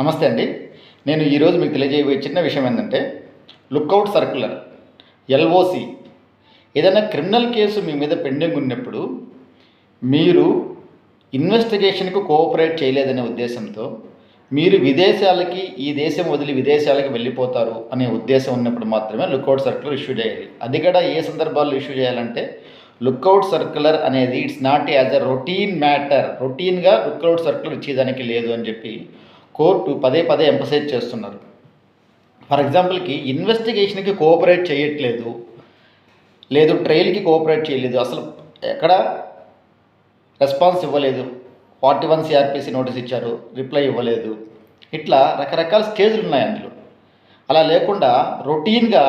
నమస్తే అండి. నేను ఈరోజు మీకు తెలియజేయబోయే చిన్న విషయం ఏంటంటే లుక్అవుట్ సర్క్యులర్ ఎల్ఓసి. ఏదైనా క్రిమినల్ కేసు మీ మీద పెండింగ్ ఉన్నప్పుడు మీరు ఇన్వెస్టిగేషన్కు కోఆపరేట్ చేయలేదనే ఉద్దేశంతో మీరు విదేశాలకి ఈ దేశం వదిలి విదేశాలకు వెళ్ళిపోతారు అనే ఉద్దేశం ఉన్నప్పుడు మాత్రమే లుక్అవుట్ సర్క్యులర్ ఇష్యూ చేయాలి. అది కూడా ఏ సందర్భాల్లో ఇష్యూ చేయాలంటే లుక్అవుట్ సర్క్యులర్ అనేది it's not as a routine matter. రొటీన్గా లుక్అవుట్ సర్క్యులర్ ఇచ్చేదానికి లేదు అని చెప్పి కోర్టు పదే పదే ఎంపసైజ్ చేస్తున్నారు. ఫర్ ఎగ్జాంపుల్కి ఇన్వెస్టిగేషన్కి కోఆపరేట్ చేయట్లేదు. లేదు ట్రయల్కి కోఆపరేట్ చేయలేదు. అసలు ఎక్కడ రెస్పాన్స్ ఇవ్వలేదు. ఫార్టీ వన్ సిఆర్పిసి నోటీస్ ఇచ్చారు రిప్లై ఇవ్వలేదు. ఇట్లా రకరకాల స్టేజ్లు ఉన్నాయి అందులో. అలా లేకుండా రొటీన్గా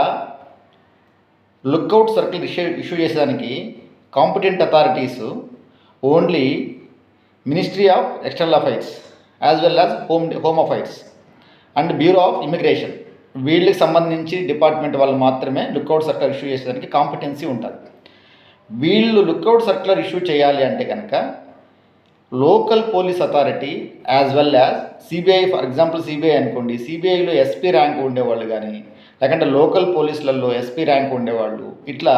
లుక్అవుట్ సర్కిల్ ఇష్యూ ఇష్యూ చేసేదానికి competent authorities only ministry of external affairs. As well as home home affairs and bureau of immigration వీళ్ళకి సంబంధించి డిపార్ట్మెంట్ వాళ్ళు మాత్రమే లుక్అవుట్ సర్కులర్ ఇష్యూ చేసేదానికి కాంపిటెన్సీ ఉంటుంది. వీళ్ళు లుక్అవుట్ సర్కులర్ ఇష్యూ చేయాలి అంటే కనుక local police authority as well as CBI for example CBI అనుకోండి సిబిఐలో ఎస్పీ ర్యాంక్ ఉండేవాళ్ళు కానీ లేకంటే లోకల్ పోలీసులలో ఎస్పీ ర్యాంక్ ఉండేవాళ్ళు ఇట్లా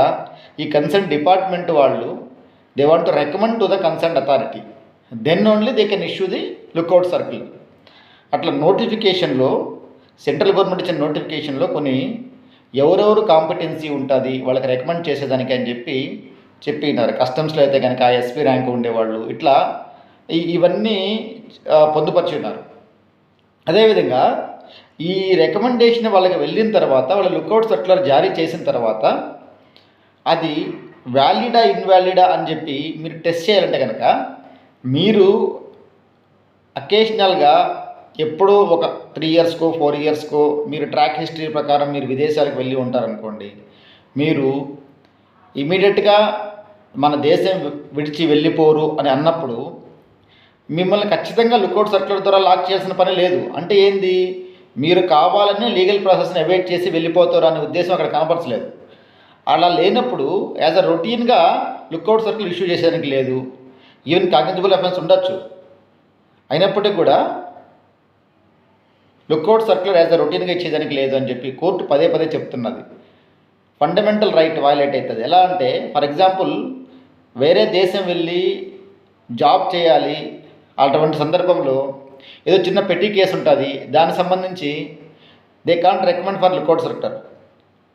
ఈ కన్సర్న్ డిపార్ట్మెంట్ వాళ్ళు they want to recommend to the concern authority then only they can issue the lookout circle. అట్లా నోటిఫికేషన్లో సెంట్రల్ గవర్నమెంట్ ఇచ్చిన నోటిఫికేషన్లో కొన్ని ఎవరెవరు కాంపిటెన్సీ ఉంటుంది వాళ్ళకి రికమెండ్ చేసేదానికి అని చెప్పి చెప్పినారు. కస్టమ్స్లో అయితే కనుక ఎస్పీ ర్యాంక్ ఉండేవాళ్ళు. ఇట్లా ఇవన్నీ పొందుపరిచి ఉన్నారు అదేవిధంగా ఈ రికమెండేషన్ వాళ్ళకి వెళ్ళిన తర్వాత వాళ్ళ లుక్అవుట్ సర్క్యులర్ జారీ చేసిన తర్వాత అది వ్యాలిడా ఇన్వాలిడా అని చెప్పి మీరు టెస్ట్ చేయాలంటే కనుక మీరు అకేషనల్గా ఎప్పుడో ఒక త్రీ ఇయర్స్కో ఫోర్ ఇయర్స్కో మీరు ట్రాక్ హిస్టరీ ప్రకారం మీరు విదేశాలకు వెళ్ళి ఉంటారనుకోండి మీరు ఇమీడియట్గా మన దేశం విడిచి వెళ్ళిపోరు అని అన్నప్పుడు మిమ్మల్ని ఖచ్చితంగా లుకౌట్ సర్క్యులర్ ద్వారా లాక్ చేయాల్సిన పని లేదు. అంటే ఏంది? మీరు కావాలని లీగల్ ప్రాసెస్ని అవాయిడ్ చేసి వెళ్ళిపోతారు అనే ఉద్దేశం అక్కడ కనపరచలేదు. అలా లేనప్పుడు యాజ్ అ రొటీన్గా లుక్అవుట్ సర్కిల్ ఇష్యూ చేసేదానికి లేదు. ఈవెన్ కాగ్నిజిబుల్ అఫెన్స్ ఉండొచ్చు. అయినప్పటికీ కూడా లుక్అవుట్ సర్క్యులర్ యాజ్ అ రొటీన్గా ఇచ్చేదానికి లేదు అని చెప్పి కోర్టు పదే పదే చెప్తున్నది. ఫండమెంటల్ రైట్ వయలేట్ అవుతుంది. ఎలా అంటే ఫర్ ఎగ్జాంపుల్ వేరే దేశం వెళ్ళి జాబ్ చేయాలి అటువంటి సందర్భంలో ఏదో చిన్న పెట్టి కేసు ఉంటుంది. దానికి సంబంధించి they can't recommend for lookout circular.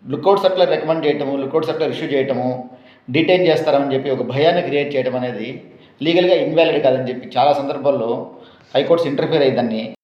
Lookout circular recommend చేయటము లుక్అవుట్ సర్క్యులర్ ఇష్యూ చేయటము డిటైన్ చేస్తారని చెప్పి ఒక భయాన్ని క్రియేట్ చేయడం అనేది లీగల్గా ఇన్వాలిడ్ కాదని చెప్పి చాలా సందర్భాల్లో హైకోర్ట్స్ ఇంటర్ఫియర్ అయ్యి దాన్ని